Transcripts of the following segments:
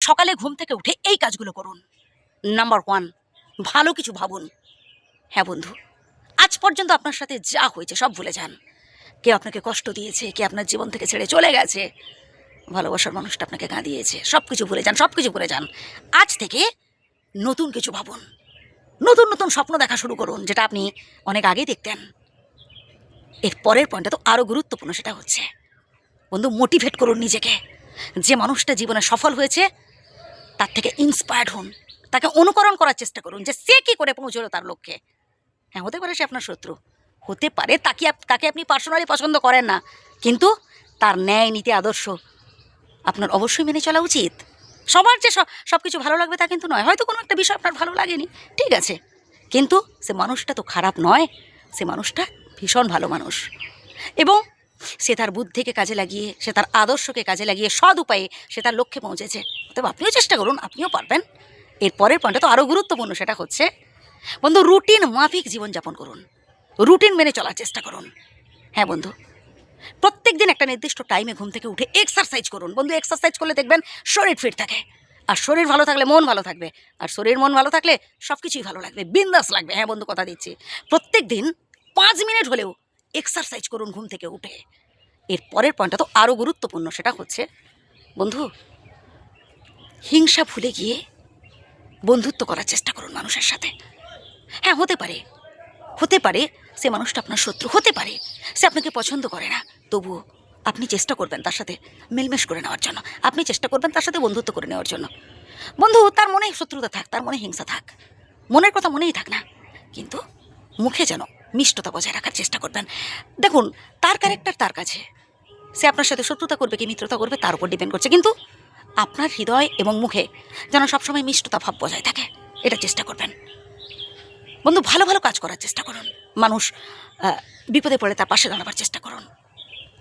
সকালে ঘুম থেকে উঠে এই কাজগুলো করুন। নাম্বার ওয়ান ভালো কিছু ভাবুন। হ্যাঁ বন্ধু, আজ পর্যন্ত আপনার সাথে যা হয়েছে সব ভুলে যান। কে আপনাকে কষ্ট দিয়েছে, কে আপনার জীবন থেকে ছেড়ে চলে গেছে, ভালোবাসার মানুষটা আপনাকে কাঁদিয়েছে, সব কিছু ভুলে যান, সব কিছু ভুলে যান। আজ থেকে নতুন কিছু ভাবুন। নতুন নতুন স্বপ্ন দেখা শুরু করুন, যেটা আপনি অনেক আগেই দেখতেন। এর পরের পয়েন্টটা তো আরও গুরুত্বপূর্ণ সেটা হচ্ছে, বন্ধু মোটিভেট করুন নিজেকে। যে মানুষটা জীবনে সফল হয়েছে তার থেকে ইন্সপায়ার্ড হন। তাকে অনুকরণ করার চেষ্টা করুন যে সে কী করে পৌঁছলো তার লক্ষ্যে। হ্যাঁ হতে পারে সে আপনার শত্রু। হতে পারে তাকে তাকে আপনি পার্সোনালি পছন্দ করেন না। কিন্তু তার ন্যায়, নীতি, আদর্শ আপনার অবশ্যই মেনে চলা উচিত। সবার যে সব কিছু ভালো লাগবে তা কিন্তু নয়। হয়তো কোনো একটা বিষয় আপনার ভালো লাগেনি। ঠিক আছে। কিন্তু সে মানুষটা তো খারাপ নয়। সে মানুষটা ভীষণ ভালো মানুষ। এবং সে তার বুদ্ধিকে কাজে লাগিয়ে, সে তার আদর্শকে কাজে লাগিয়ে সৎ উপায়ে সে তার লক্ষ্যে পৌঁছেছে। তবে আপনিও চেষ্টা করুন, আপনিও পারবেন। এর পরের পয়েন্টটা তো আরও গুরুত্বপূর্ণ সেটা হচ্ছে, বন্ধু রুটিন মাফিক জীবনযাপন করুন। রুটিন মেনে চলার চেষ্টা করুন। হ্যাঁ বন্ধু। প্রত্যেক দিন একটা নির্দিষ্ট টাইমে ঘুম থেকে উঠে এক্সারসাইজ করুন। বন্ধু এক্সারসাইজ করলে দেখবেন শরীর ফিট থাকে। আর শরীর ভালো থাকলে মন ভালো থাকবে। আর শরীর মন ভালো থাকলে সব কিছুই ভালো লাগবে। বিন্দাস লাগবে। হ্যাঁ বন্ধু, কথা দিচ্ছি। প্রত্যেক দিন পাঁচ মিনিট হলেও এক্সারসাইজ করুন ঘুম থেকে উঠে। এর পরের পয়েন্টটা তো আরও গুরুত্বপূর্ণ সেটা হচ্ছে, বন্ধু হিংসা ভুলে গিয়ে বন্ধুত্ব করার চেষ্টা করুন মানুষের সাথে। হ্যাঁ হতে পারে। হতে পারে সে মানুষটা আপনার শত্রু, হতে পারে সে আপনাকে পছন্দ করে না। তবুও আপনি চেষ্টা করবেন তার সাথে মেলমেশ করে নেওয়ার জন্য। আপনি চেষ্টা করবেন তার সাথে বন্ধুত্ব করে নেওয়ার জন্য। বন্ধু, তার মনে শত্রুতা থাক, তার মনে হিংসা থাক। মনের কথা মনেই থাক না। কিন্তু মুখে যেন মিষ্টতা বজায় রাখার চেষ্টা করবেন। দেখুন, তার ক্যারেক্টার তার কাছে। সে আপনার সাথে শত্রুতা করবে কি মিত্রতা করবে তার উপর ডিপেন্ড করছে। কিন্তু আপনার হৃদয় এবং মুখে যেন সবসময় মিষ্টতা ভাব বজায় থাকে। এটা চেষ্টা করবেন। বন্ধু, ভালো ভালো কাজ করার চেষ্টা করুন। মানুষ বিপদে পড়ে তার পাশে দাঁড়াবার চেষ্টা করুন।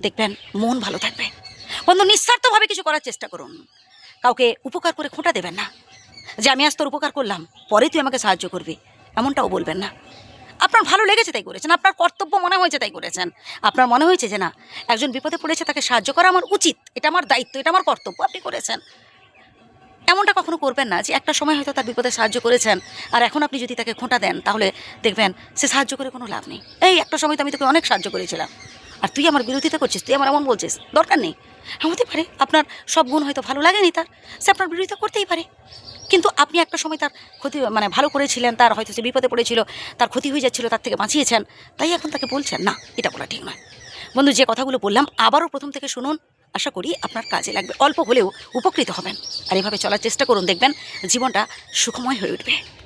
দেখবেন, মন ভালো থাকবে। বন্ধু, নিঃস্বার্থভাবে কিছু করার চেষ্টা করুন। কাউকে উপকার করে খোঁটা দেবেন না। যে, আমি আজ তোর উপকার করলাম, পরে তুই আমাকে সাহায্য করবি। এমনটাও বলবেন না। আপনার ভালো লেগেছে তাই করেছেন, আপনার কর্তব্য মনে হয়েছে তাই করেছেন। আপনার মনে হয়েছে যে না, একজন বিপদে পড়েছে তাকে সাহায্য করা আমার উচিত, এটা আমার দায়িত্ব, এটা আমার কর্তব্য, আপনি করেছেন। এমনটা কখনো করবেন না যে একটা সময় হয়তো তার বিপদে সাহায্য করেছেন, আর এখন আপনি যদি তাকে খোঁটা দেন, তাহলে দেখবেন সে সাহায্য করে কোনো লাভ নেই। এই একটা সময় তো আমি তোকে অনেক সাহায্য করেছিলাম, আর তুই আমার বিরোধিতা করছিস, তুই আমার এমন বলছিস, দরকার নেই। হতে পারে আপনার সব গুণ হয়তো ভালো লাগেনি তার, সে আপনার বিরোধিতা করতেই পারে। কিন্তু আপনি একটা সময় তার ক্ষতি মানে ভালো করেছিলেন, তার হয়তো সে বিপদে পড়েছিল, তার ক্ষতি হয়ে যাচ্ছিল, তার থেকে বাঁচিয়েছেন, তাই এখন তাকে বলছেন, না, এটা বলা ঠিক নয়। বন্ধু, যে কথাগুলো বললাম, আবারও প্রথম থেকে শুনুন, আশা করি আপনার কাজে লাগবে। অল্প হলেও উপকৃত হবেন। আর এভাবে চলার চেষ্টা করুন, দেখবেন জীবনটা সুখময় হয়ে উঠবে।